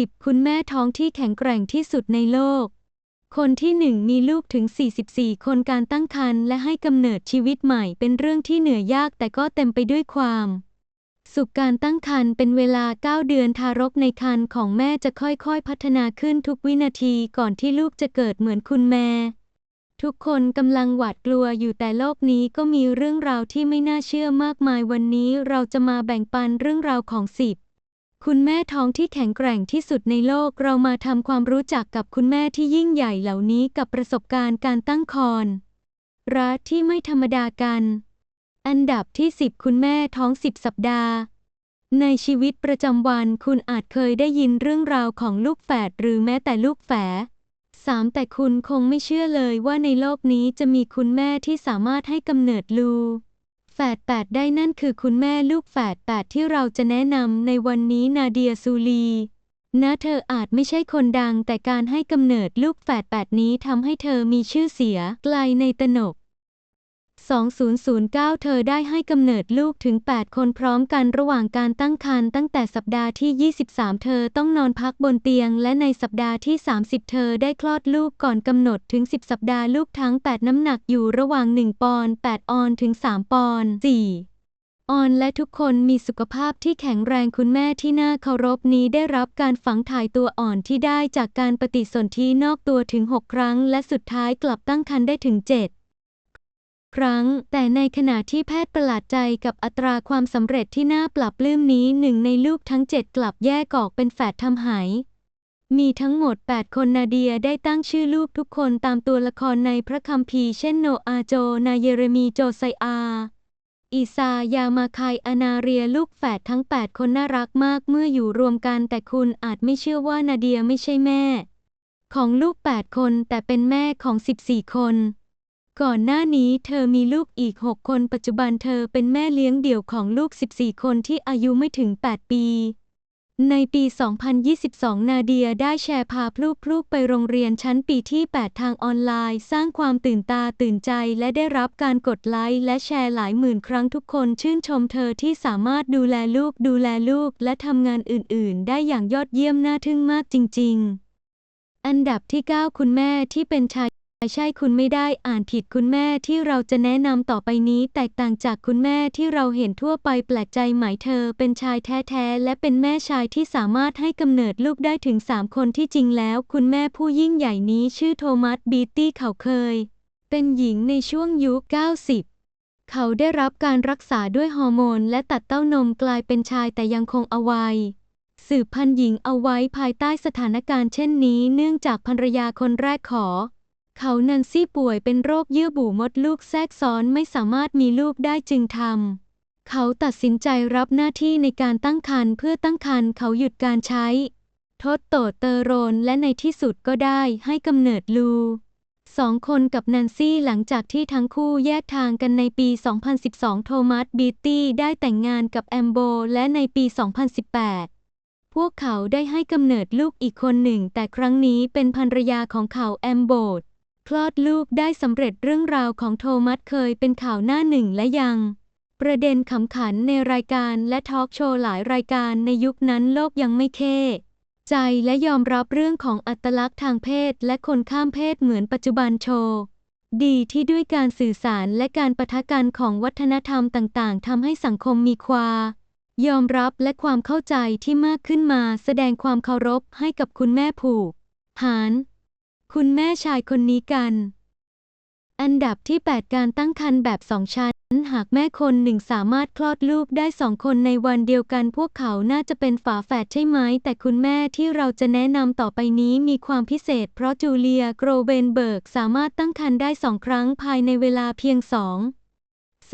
10 คุณแม่ท้องที่แข็งแกร่งที่สุดในโลก คนที่หนึ่งมีลูกถึง 44 คนการตั้งครรภ์และให้กำเนิดชีวิตใหม่เป็นเรื่องที่เหนื่อยยากแต่ก็เต็มไปด้วยความ สุขการตั้งครรภ์เป็นเวลา 9 เดือนทารกในครรภ์ของแม่จะค่อยๆ พัฒนาขึ้นทุกวินาทีก่อนที่ลูกจะเกิดเหมือนคุณแม่ ทุกคนกำลังหวาดกลัวอยู่แต่โลกนี้ก็มีเรื่องราวที่ไม่น่าเชื่อมากมายวันนี้เราจะมาแบ่งปันเรื่องราวของสิบ คุณแม่ท้องที่แข็งแกร่งที่สุดในโลกเรามาทำความรู้จักกับคุณแม่ที่ยิ่งใหญ่เหล่านี้กับประสบการณ์การตั้งครรภ์รัฐที่ไม่ธรรมดากัน อันดับที่ 10 คุณแม่ท้อง 10 สัปดาห์ ในชีวิตประจำวันคุณอาจเคยได้ยินเรื่องราวของลูกแฝดหรือแม้แต่ลูกแฝดสามแต่คุณคงไม่เชื่อเลยว่าในโลกนี้จะมีคุณแม่ที่สามารถให้กำเนิดลูก แฝดแปดได้นั่นคือคุณแม่ลูกแฝดแปดที่เราจะแนะนำในวันนี้นาเดียซูลีนะเธออาจไม่ใช่คนดังแต่การให้กำเนิดลูกแฝดแปดนี้ทำให้เธอมีชื่อเสียไกลในตนก 2009 เธอได้ให้กำเนิดลูกถึง 8 คนพร้อมกันระหว่างการตั้งครรภ์ตั้งแต่สัปดาห์ที่ 23 เธอต้องนอนพักบนเตียง และในสัปดาห์ที่ 30 เธอได้คลอดลูกก่อนกำหนดถึง 10 สัปดาห์ลูกทั้ง 8 น้ำหนักอยู่ระหว่าง 1 ปอนด์ 8 ออนด์ถึง 3 ปอนด์ 4ออนและทุกคนมีสุขภาพที่แข็งแรงคุณแม่ที่น่าเคารพนี้ได้รับการฝังถ่ายตัวอ่อนที่ได้จากการปฏิสนธินอกตัวถึง 6 ครั้ง และสุดท้ายกลับตั้งครรภ์ได้ถึง 7 ครั้ง แต่ในขณะที่แพทย์ประหลาดใจกับอัตราความสำเร็จที่น่าปรับลื้มนี้หนึ่งในลูกทั้ง7กลับแยกออกเป็นแฝดทำหายมีทั้งหมด 8 คนนาเดียได้ตั้งชื่อลูกทุกคนตามตัวละครในพระคัมภีร์เช่นโนอาโจ นาเยเรมีโจไซอา อีซายามาคายอนาเรียลูกแฝดทั้ง 8 คนน่ารักมากเมื่ออยู่รวมกันแต่คุณอาจไม่เชื่อว่านาเดียไม่ใช่แม่ ของลูก 8 คนแต่เป็นแม่ของ 14 คน ก่อนหน้านี้เธอมีลูกอีก 6 คน ปัจจุบันเธอเป็นแม่เลี้ยงเดี่ยวของลูก 14 คนที่อายุไม่ถึง 8 ปี ในปี 2022 นาเดียได้แชร์พาลูกๆไปโรงเรียนชั้นปีที่ 8 ทางออนไลน์ สร้างความตื่นตาตื่นใจ และได้รับการกดไลค์และแชร์หลายหมื่นครั้งทุกคนชื่นชมเธอที่สามารถดูแลลูกดูแลลูก และทำงานอื่น ๆ ได้อย่างยอดเยี่ยมน่าทึ่งมากจริง ๆ อันดับที่ 9 คุณแม่ที่เป็นชาย ใช่คุณไม่ได้อ่านผิดคุณแม่ที่เราจะแนะนำต่อไปนี้แตกต่างจากคุณแม่ที่เราเห็นทั่วไปแปลกใจไหมเธอ เป็นชายแท้ๆ และเป็นแม่ชายที่สามารถให้กำเนิดลูกได้ถึง 3 คนที่จริงแล้ว คุณแม่ผู้ยิ่งใหญ่นี้ชื่อโทมัสบีตี้เขาเคย เป็นหญิงในช่วงยุค 90เขาได้รับการรักษาด้วยฮอร์โมน และตัดเต้านมกลายเป็นชายแต่ยังคงอวัยสืบพันหญิงเอาไว้ภายใต้สถานการณ์เช่นนี้ เนื่องจากภรรยาคนแรกขอ เขานันซี่ป่วยเป็นโรคเยื่อบุมดลูกแทรกซ้อนไม่สามารถมีลูกได้จึงทำเขาตัดสินใจรับหน้าที่ในการตั้งครรภ์เพื่อตั้งครรภ์เขาหยุดการใช้ ทดโตเตอโรนและในที่สุดก็ได้ให้กำเนิดลูสองคนกับนันซี่หลังจากที่ทั้งคู่แยกทางกันในปี 2012 โทมัสบีตี้ได้แต่งงานกับแอมโบและในปี 2018 พวกเขาได้ให้กำเนิดลูกอีกคนหนึ่ง แต่ครั้งนี้เป็นภรรยาของเขาแอมโบด คลอดลูกได้สำเร็จเรื่องราวของโทมัสเคยเป็นข่าวหน้าหนึ่งและยัง ประเด็นขำขันในรายการและทอล์กโชว์หลายรายการในยุคนั้นโลกยังไม่เคใจและยอมรับเรื่องของอัตลักษณ์ทางเพศและคนข้ามเพศเหมือนปัจจุบันโชว์ ดีที่ด้วยการสื่อสารและการปะทะกันของวัฒนธรรมต่างๆทำให้สังคมมีความ ยอมรับและความเข้าใจที่มากขึ้นมาแสดงความเคารพให้กับคุณแม่ผูกหาร คุณแม่ชายคนนี้กัน อันดับที่ 8 การตั้งครรภ์แบบสองชั้น หากแม่คนหนึ่งสามารถคลอดลูกได้สองคนในวันเดียวกันพวกเขาน่าจะเป็นฝาแฝดใช่ไหม แต่คุณแม่ที่เราจะแนะนำต่อไปนี้มีความพิเศษ เพราะจูเลียโกรเบนเบิร์กสามารถตั้งครรภ์ได้สองครั้งภายในเวลาเพียงสอง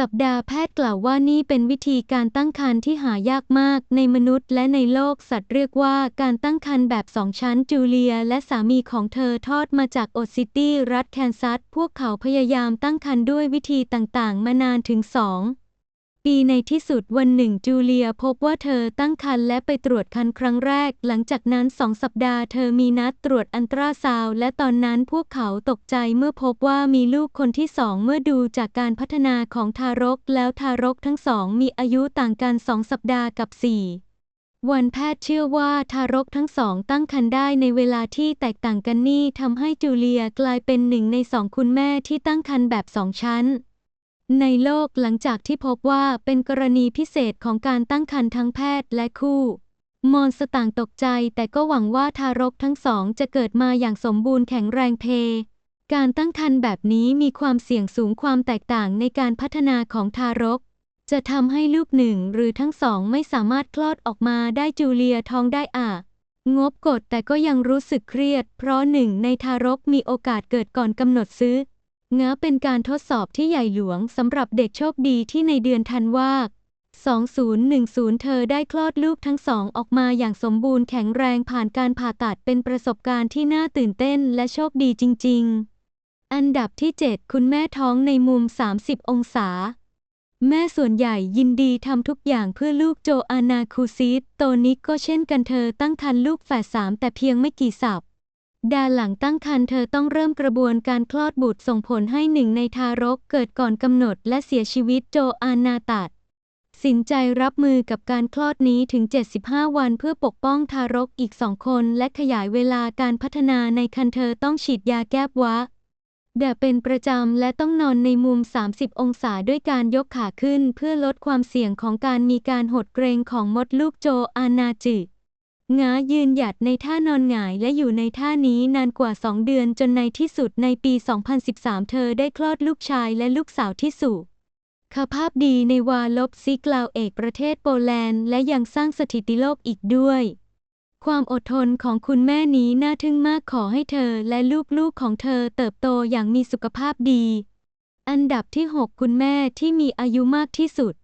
สัปดาห์แพทย์กล่าวว่านี่เป็นวิธีการตั้งครรภ์ที่หายากมากในมนุษย์และในโลกสัตว์เรียกว่าการตั้งครรภ์แบบสองชั้นจูเลียและสามีของเธอทอดมาจากโอซิตี้รัฐแคนซัส พวกเขาพยายามตั้งครรภ์ด้วยวิธีต่างๆ มานานถึงสอง ปีในที่สุดวันหนึ่งจูเลียพบว่าเธอตั้งครรภ์และไปตรวจครรภ์ครั้งแรก หลังจากนั้นสองสัปดาห์เธอมีนัดตรวจอันตราซาวและตอนนั้นพวกเขาตกใจเมื่อพบว่ามีลูกคนที่สองเมื่อดูจากการพัฒนาของทารก แล้วทารกทั้งสองมีอายุต่างกันสองสัปดาห์กับสี่วันแพทย์เชื่อว่าทารกทั้งสองตั้งครรภ์ได้ในเวลาที่แตกต่างกันนี่ทำให้จูเลียกลายเป็นหนึ่งในสองคุณแม่ที่ตั้งครรภ์แบบสองชั้น ในโลกหลังจากที่พบว่าเป็นกรณีพิเศษของการตั้งครรภ์ทั้งแพทย์และคู่ มอนสต่างตกใจแต่ก็หวังว่าทารกทั้งสองจะเกิดมาอย่างสมบูรณ์แข็งแรงเพ การตั้งครรภ์แบบนี้มีความเสี่ยงสูงความแตกต่างในการพัฒนาของทารก จะทำให้ลูกหนึ่งหรือทั้งสองไม่สามารถคลอดออกมาได้จูเลียท้องได้อะงบกดแต่ก็ยังรู้สึกเครียด เพราะหนึ่งในทารกมีโอกาสเกิดก่อนกำหนดซื้อ เงาเป็นการทดสอบที่ใหญ่หลวงสำหรับเด็กโชคดีที่ในเดือนธันวาคม2010 เธอได้คลอดลูกทั้งสองออกมาอย่างสมบูรณ์แข็งแรงผ่านการผ่าตัดเป็นประสบการณ์ที่น่าตื่นเต้นและโชคดีจริง ๆ อันดับที่ 7 คุณแม่ท้องในมุม 30 องศา แม่ส่วนใหญ่ยินดีทำทุกอย่างเพื่อลูกโจอานาคูซิสโตนิกก็เช่นกันเธอตั้งครรภ์ลูกแฝดสามแต่เพียงไม่กี่สัป ดาหลังตั้งครรภ์เธอต้องเริ่มกระบวนการคลอดบุตรส่งผลให้หนึ่งในทารกเกิดก่อนกำหนดและเสียชีวิตโจอานาตัด สินใจรับมือกับการคลอดนี้ถึง 75 วันเพื่อปกป้องทารกอีกสองคนและขยายเวลาการพัฒนาในคันเธอต้องฉีดยาแก้วะแด่เป็นประจำและต้องนอนในมุม 30 องศาด้วยการยกขาขึ้นเพื่อลดความเสี่ยงของการมีการหดเกรงของมดลูกโจอานาจิ งายืนหยัดในท่านอนหงายและอยู่ในท่านี้นานกว่า 2 เดือนจนในที่สุดในปี 2013 เธอได้คลอดลูกชายและลูกสาวที่สุขภาพดีในวาลบซิกลาวเอกประเทศโปแลนด์ และยังสร้างสถิติโลกอีกด้วย ความอดทนของคุณแม่นี้น่าทึ่งมากขอให้เธอและลูกๆของเธอเติบโตอย่างมีสุขภาพดี อันดับที่ 6 คุณแม่ที่มีอายุมากที่สุด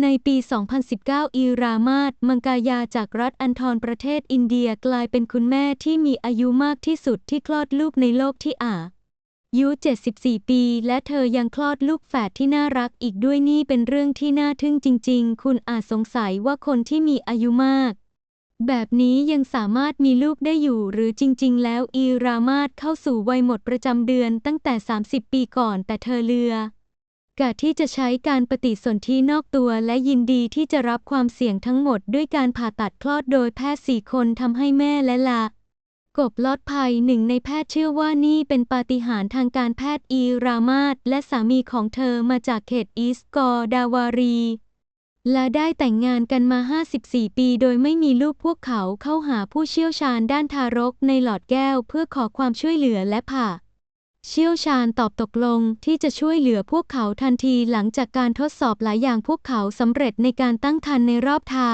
ในปี 2019 อีรามาตมังกายาจากรัฐอันทรประเทศอินเดียกลายเป็นคุณแม่ที่มีอายุมากที่สุดที่คลอดลูกในโลกที่อายุ 74 ปี และเธอยังคลอดลูกแฝดที่น่ารักอีกด้วยนี่เป็นเรื่องที่น่าทึ่งจริง ๆ คุณอาจสงสัยว่าคนที่มีอายุมาก แบบนี้ยังสามารถมีลูกได้อยู่หรือจริง ๆ แล้วอีรามาตเข้าสู่วัยหมดประจำเดือนตั้งแต่ 30 ปีก่อนแต่เธอเลือ กะที่จะใช้การปฏิสนธินอกตัวและยินดีที่จะรับความเสี่ยงทั้งหมดด้วยการผ่าตัดคลอดโดยแพทย์สี่คนทำให้แม่และละกบลอดภัยหนึ่งในแพทย์เชื่อว่านี่เป็นปาฏิหาริย์ทางการแพทย์อีรามาตและสามีของเธอมาจากเขตอีสกอร์ดาวารี และได้แต่งงานกันมา 54 ปีโดยไม่มีลูกพวกเขาเข้าหาผู้เชี่ยวชาญด้านทารกในหลอดแก้วเพื่อขอความช่วยเหลือและผ่า เชี่ยวชาญตอบตกลงที่จะช่วยเหลือพวกเขาทันทีหลังจากการทดสอบหลายอย่างพวกเขาสำเร็จในการตั้งครรภ์ในรอบทา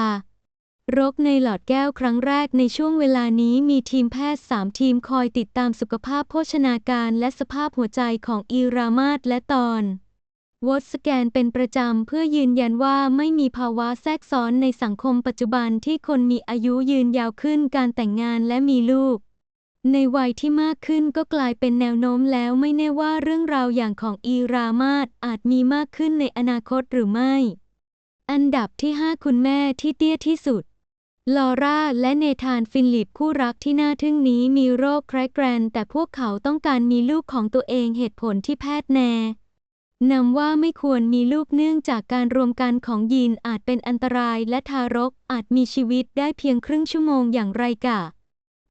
รกในหลอดแก้วครั้งแรกในช่วงเวลานี้มีทีมแพทย์ 3 ทีมคอยติดตามสุขภาพโภชนาการและสภาพหัวใจของอีรามาตและตอนวอตสแกนเป็นประจำเพื่อยืนยันว่าไม่มีภาวะแทรกซ้อนในสังคมปัจจุบันที่คนมีอายุยืนยาวขึ้นการแต่งงานและมีลูก ในวัยที่มากขึ้นก็กลายเป็นแนวโน้มแล้วไม่แน่ว่าเรื่องราวอย่างของอีรามาตอาจมีมากขึ้นในอนาคตหรือไม่ อันดับที่ 5 คุณแม่ที่เตี้ยที่สุด ลอร่าและเนธานฟินลิปคู่รักที่น่าทึ่งนี้มีโรคแครแกรนแต่พวกเขาต้องการมีลูกของตัวเองเหตุผลที่แพทย์แนะนำว่าไม่ควรมีลูกเนื่องจากการรวมกันของยีนอาจเป็นอันตรายและทารกอาจมีชีวิตได้เพียงครึ่งชั่วโมงอย่างไรกะ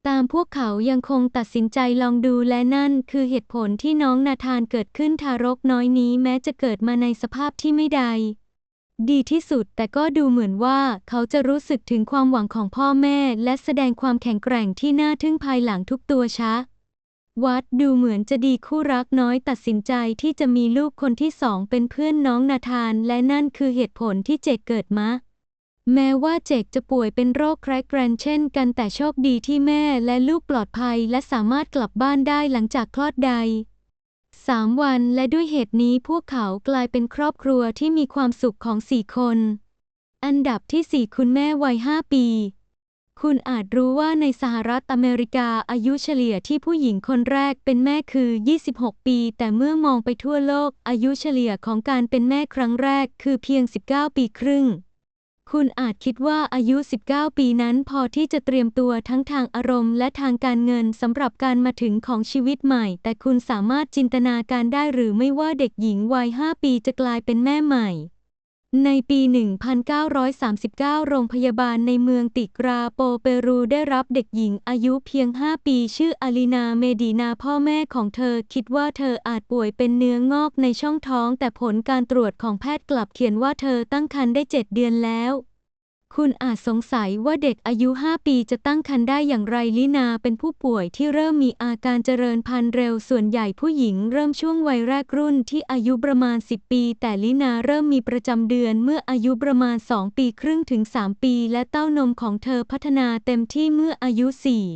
ตามพวกเขายังคงตัดสินใจลองดูและนั่นคือเหตุผลที่น้องนาธานเกิดขึ้นทารกน้อยนี้แม้จะเกิดมาในสภาพที่ไม่ใด ดีที่สุดแต่ก็ดูเหมือนว่าเขาจะรู้สึกถึงความหวังของพ่อแม่ และแสดงความแข็งแกร่งที่น่าทึ่งภายหลังทุกตัวช้าวัดดูเหมือนจะดีคู่รักน้อยตัดสินใจที่จะมีลูกคนที่สองเป็นเพื่อนน้องนาธาน และนั่นคือเหตุผลที่เจกเกิดมา แม้ว่าเจกจะป่วยเป็นโรคแครกแกรนเช่นกันแต่โชคดีที่แม่และลูกปลอดภัยและสามารถกลับบ้านได้หลังจากคลอดใดสามวันและด้วยเหตุนี้พวกเขากลายเป็นครอบครัวที่มีความสุขของสี่คน อันดับที่สี่คุณแม่วัยห้าปี คุณอาจรู้ว่าในสหรัฐอเมริกาอายุเฉลี่ยที่ผู้หญิงคนแรกเป็นแม่คือ 26 ปี แต่เมื่อมองไปทั่วโลกอายุเฉลี่ยของการเป็นแม่ครั้งแรกคือเพียง 19 ปีครึ่ง คุณอาจคิดว่าอายุ 19 ปีนั้นพอที่จะเตรียมตัวทั้งทางอารมณ์และทางการเงินสำหรับการมาถึงของชีวิตใหม่ แต่คุณสามารถจินตนาการได้หรือไม่ว่าเด็กหญิงวัย 5 ปีจะกลายเป็นแม่ใหม่ ในปี 1939 โรงพยาบาลในเมืองติกราโปเปรูได้รับเด็กหญิงอายุเพียง 5 ปีชื่ออาลีนาเมดีนาพ่อแม่ของเธอคิดว่าเธออาจป่วยเป็นเนื้องอกในช่องท้อง แต่ผลการตรวจของแพทย์กลับเขียนว่าเธอตั้งครรภ์ได้ 7 เดือนแล้ว คุณอาจสงสัยว่าเด็กอายุ 5 ปีจะตั้งครรภ์ได้อย่างไรลินาเป็นผู้ป่วยที่เริ่มมีอาการเจริญพันธุ์เร็วส่วนใหญ่ผู้หญิงเริ่มช่วงวัยแรกรุ่นที่อายุประมาณ 10 ปี แต่ลินาเริ่มมีประจำเดือนเมื่ออายุประมาณ 2 ปีครึ่งถึง 3 ปี และเต้านมของเธอพัฒนาเต็มที่เมื่ออายุ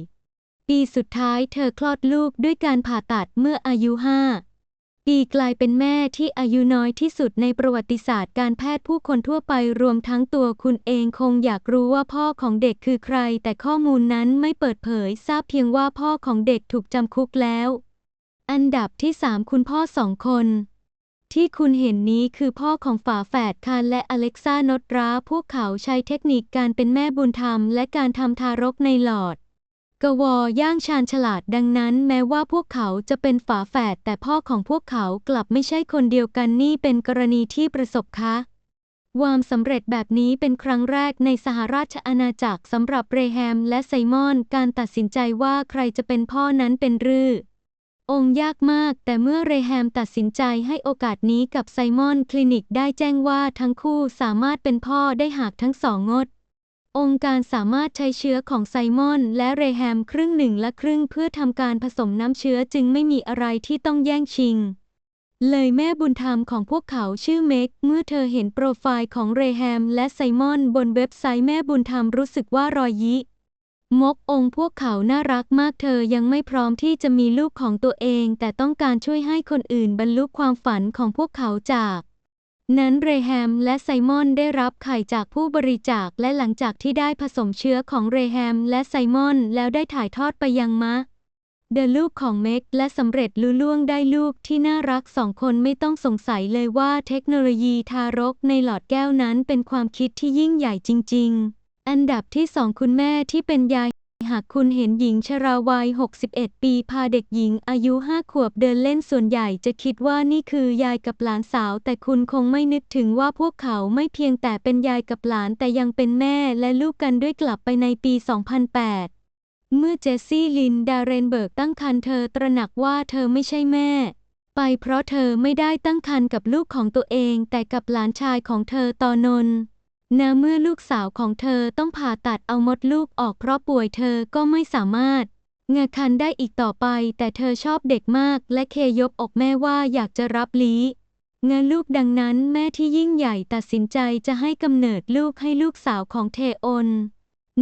4 ปีสุดท้ายเธอคลอดลูกด้วยการผ่าตัดเมื่ออายุ 5 ปีกลายเป็นแม่ที่อายุน้อยที่สุดในประวัติศาสตร์การแพทย์ผู้คนทั่วไปรวมทั้งตัวคุณเองคงอยากรู้ว่าพ่อของเด็กคือใคร แต่ข้อมูลนั้นไม่เปิดเผยทราบเพียงว่าพ่อของเด็กถูกจำคุกแล้ว อันดับที่ 3 คุณพ่อสองคน ที่คุณเห็นนี้คือพ่อของฝาแฝดคานและอเล็กซานดราพวกเขาใช้เทคนิคการเป็นแม่บุญธรรม และการทำทารกในหลอด กวอย่างชาญฉลาดดังนั้นแม้ว่าพวกเขาจะเป็นฝาแฝดแต่พ่อของพวกเขากลับไม่ใช่คนเดียวกันนี่เป็นกรณีที่ประสบคะความสำเร็จแบบนี้เป็นครั้งแรกในสหราชอาณาจักรสำหรับเรแฮมและไซมอน การตัดสินใจว่าใครจะเป็นพ่อนั้นเป็นรือองค์ยากมาก แต่เมื่อเรแฮมตัดสินใจให้โอกาสนี้กับไซมอน คลินิกได้แจ้งว่าทั้งคู่สามารถเป็นพ่อได้หากทั้งสองงด องค์การสามารถใช้เชื้อของไซมอน และเรแฮมครึ่งหนึ่งและครึ่งเพื่อทำการผสมน้ำเชื้อจึงไม่มีอะไรที่ต้องแย่งชิง เลยแม่บุญธรรมของพวกเขาชื่อเมกเมื่อเธอเห็นโปรไฟล์ของเรแฮมและไซมอนบนเว็บไซต์แม่บุญธรรมรู้สึกว่ารอยยิ มกองพวกเขาน่ารักมากเธอยังไม่พร้อมที่จะมีลูกของตัวเอง แต่ต้องการช่วยให้คนอื่นบรรลุความฝันของพวกเขาจาก นั้นเรแฮมและไซมอนได้รับไข่จากผู้บริจาคและหลังจากที่ได้ผสมเชื้อของเรแฮมและไซมอนแล้วได้ถ่ายทอดไปยังมะ เดลูกของเม็กและสำเร็จลุล่วงได้ลูกที่น่ารักสองคนไม่ต้องสงสัยเลยว่าเทคโนโลยีทารกในหลอดแก้วนั้นเป็นความคิดที่ยิ่งใหญ่จริง ๆ อันดับที่สองคุณแม่ที่เป็นยาย หากคุณเห็นหญิงชราวัย 61 ปีพาเด็กหญิงอายุ 5 ขวบเดินเล่นส่วนใหญ่จะคิดว่านี่คือยายกับหลานสาว แต่คุณคงไม่นึกถึงว่าพวกเขาไม่เพียงแต่เป็นยายกับหลานแต่ยังเป็นแม่และลูกกันด้วยกลับไปในปี 2008 เมื่อเจสซี่ลินดาเรนเบิร์กตั้งครรภ์เธอตระหนักว่าเธอไม่ใช่แม่ ไปเพราะเธอไม่ได้ตั้งครรภ์กับลูกของตัวเองแต่กับหลานชายของเธอตอนนน นะเมื่อลูกสาวของเธอต้องผ่าตัดเอามดลูกออกเพราะป่วยเธอก็ไม่สามารถงาคันได้อีกต่อไป แต่เธอชอบเด็กมากและเคยบอกแม่ว่าอยากจะรับลี้เงินลูกดังนั้นแม่ที่ยิ่งใหญ่ตัดสินใจจะให้กำเนิดลูกให้ลูกสาวของเทโอน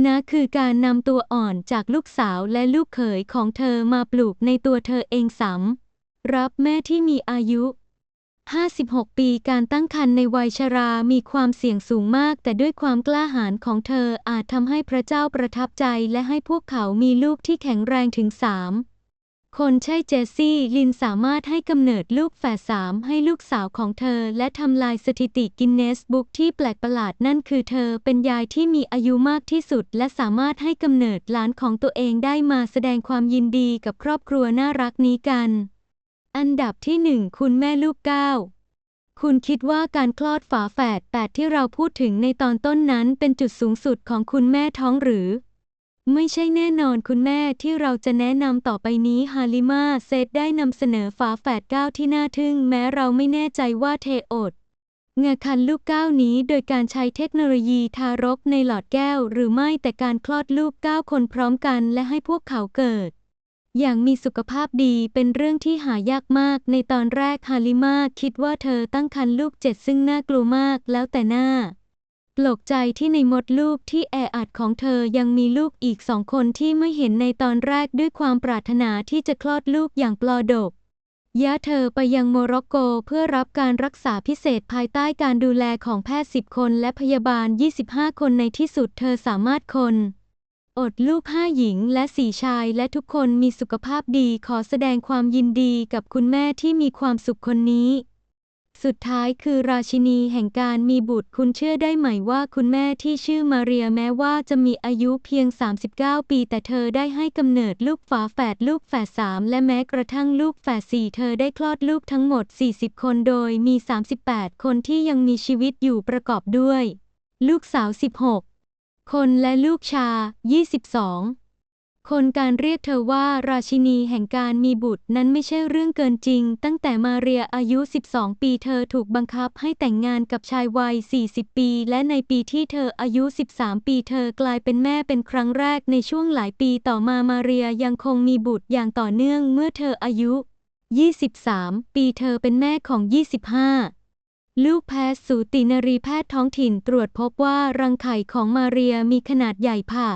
นะคือการนำตัวอ่อนจากลูกสาวและลูกเขยของเธอมาปลูกในตัวเธอเองสำรับแม่ที่มีอายุ 56 ปีการตั้งครรภ์ในวัยชรา มีความเสี่ยงสูงมาก แต่ด้วยความกล้าหาญของเธออาจทำให้พระเจ้าประทับใจ และให้พวกเขามีลูกที่แข็งแรงถึงสามคนใช่เจสซี่ลินสามารถให้กำเนิดลูกแฝดสามให้ลูกสาวของเธอ และทำลายสถิติกินเนสบุ๊กที่แปลกประหลาดนั่นคือเธอเป็นยายที่มีอายุมากที่สุด และสามารถให้กำเนิดหลานของตัวเองได้มาแสดงความยินดีกับครอบครัวน่ารักนี้กัน อันดับที่หนึ่งคุณแม่ลูกเก้าคุณคิดว่าการคลอดฝาแฝดแปดที่เราพูดถึงในตอนต้นนั้นเป็นจุดสูงสุดของคุณแม่ท้องหรือ ไม่ใช่แน่นอนคุณแม่ที่เราจะแนะนำต่อไปนี้ฮาลิมาเซตได้นำเสนอฝาแฝดเก้าที่น่าทึ่งแม้เราไม่แน่ใจว่าเทโอดเงาคันลูกเก้านี้โดยการใช้เทคโนโลยีทารกในหลอดแก้วหรือไม่แต่การคลอดลูกเก้าคนพร้อมกันและให้พวกเขาเกิด อย่างมีสุขภาพดีเป็นเรื่องที่หายากมาก ในตอนแรกฮาลิมาคิดว่าเธอตั้งครรภ์ลูกเจ็ดซึ่งน่ากลัวมากแล้วแต่หน้าปลกใจที่ในมดลูกที่แออัดของเธอยังมีลูกอีกสองคนที่ไม่เห็นในตอนแรกด้วยความปรารถนาที่จะคลอดลูกอย่างปลอดกย้าเธอไปยังโมร็อกโกเพื่อรับการรักษาพิเศษภายใต้การดูแลของแพทย์ 10 คนและพยาบาล 25 คนในที่สุดเธอสามารถคน อดลูกห้าหญิงและสี่ชายและทุกคนมีสุขภาพดีขอแสดงความยินดีกับคุณแม่ที่มีความสุขคนนี้ สุดท้ายคือราชินีแห่งการมีบุตรคุณเชื่อได้ไหมว่าคุณแม่ที่ชื่อมาเรียแม้ว่าจะมีอายุเพียง 39 ปี แต่เธอได้ให้กำเนิดลูกฝาแฝดลูกแฝดสามและแม้กระทั่งลูกแฝดสี่เธอได้คลอดลูกทั้งหมด 40 คนโดยมี 38 คนที่ยังมีชีวิตอยู่ประกอบด้วย ลูกสาว 16 คนและลูกชา 22 คนการเรียกเธอว่าราชินีแห่งการมีบุตรนั้นไม่ใช่เรื่องเกินจริง ตั้งแต่มาเรียอายุ 12 ปีเธอถูกบังคับให้แต่งงานกับชายวัย 40 ปี และในปีที่เธออายุ 13 ปีเธอกลายเป็นแม่เป็นครั้งแรกในช่วงหลายปีต่อมามาเรียยังคงมีบุตรอย่างต่อเนื่องเมื่อเธออายุ 23 ปีเธอเป็นแม่ของ 25 ลูกแพทย์สูตินรีแพทย์ท้องถิ่นตรวจพบว่ารังไข่ของมาเรียมีขนาดใหญ่ผ่า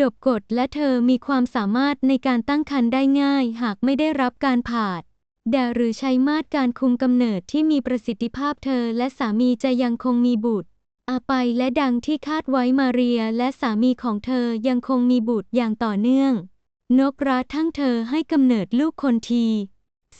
ดบกดและเธอมีความสามารถในการตั้งครรภ์ได้ง่าย หากไม่ได้รับการผ่าแดหรือใช้มาตรการคุมกำเนิดที่มีประสิทธิภาพเธอและสามีจะยังคงมีบุตร อาไปและดังที่คาดไว้มาเรียและสามีของเธอยังคงมีบุตรอย่างต่อเนื่อง นกระทั่งเธอให้กำเนิดลูกคนที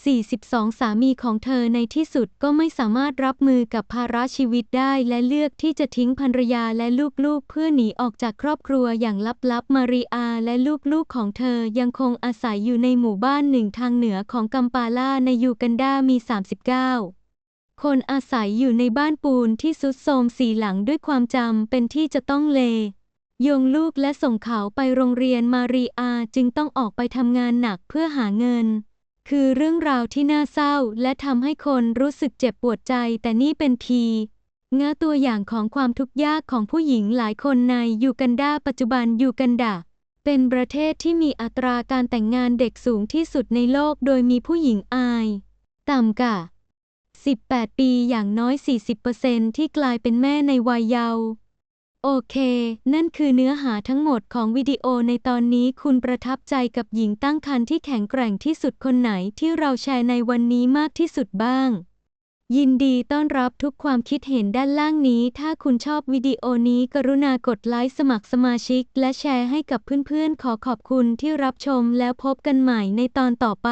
42 สามีของเธอในที่สุดก็ไม่สามารถรับมือกับภาระชีวิตได้และเลือกที่จะทิ้งภรรยาและลูกๆ เพื่อหนีออกจากครอบครัวอย่างลับๆ มาริอาและลูกๆของเธอยังคงอาศัยอยู่ในหมู่บ้านหนึ่งทางเหนือของกัมปาลาในยูกันดามี 39คนอาศัยอยู่ในบ้านปูนที่สุดโทรมสีหลังด้วยความจำเป็นที่จะต้องเลโยงลูกและส่งเขาไปโรงเรียนมาริอาจึงต้องออกไปทำงานหนักเพื่อหาเงิน คือเรื่องราวที่น่าเศร้าและทำให้คนรู้สึกเจ็บปวดใจ แต่นี่เป็นพีเงาตัวอย่างของความทุกข์ยากของผู้หญิงหลายคนในยูกันดาปัจจุบันยูกันดาเป็นประเทศที่มีอัตราการแต่งงานเด็กสูงที่สุดในโลกโดยมีผู้หญิงอาย ต่ำกว่า18 ปีอย่างน้อย 40%ที่กลายเป็นแม่ในวัยเยาว์ โอเค นั่นคือเนื้อหาทั้งหมดของวิดีโอในตอนนี้คุณประทับใจกับหญิงตั้งครรภ์ที่แข็งแกร่งที่สุดคนไหนที่เราแชร์ในวันนี้มากที่สุดบ้าง ยินดีต้อนรับทุกความคิดเห็นด้านล่างนี้ ถ้าคุณชอบวิดีโอนี้กรุณากดไลค์สมัครสมาชิก และแชร์ให้กับเพื่อนๆ ขอขอบคุณที่รับชมแล้วพบกันใหม่ในตอนต่อไป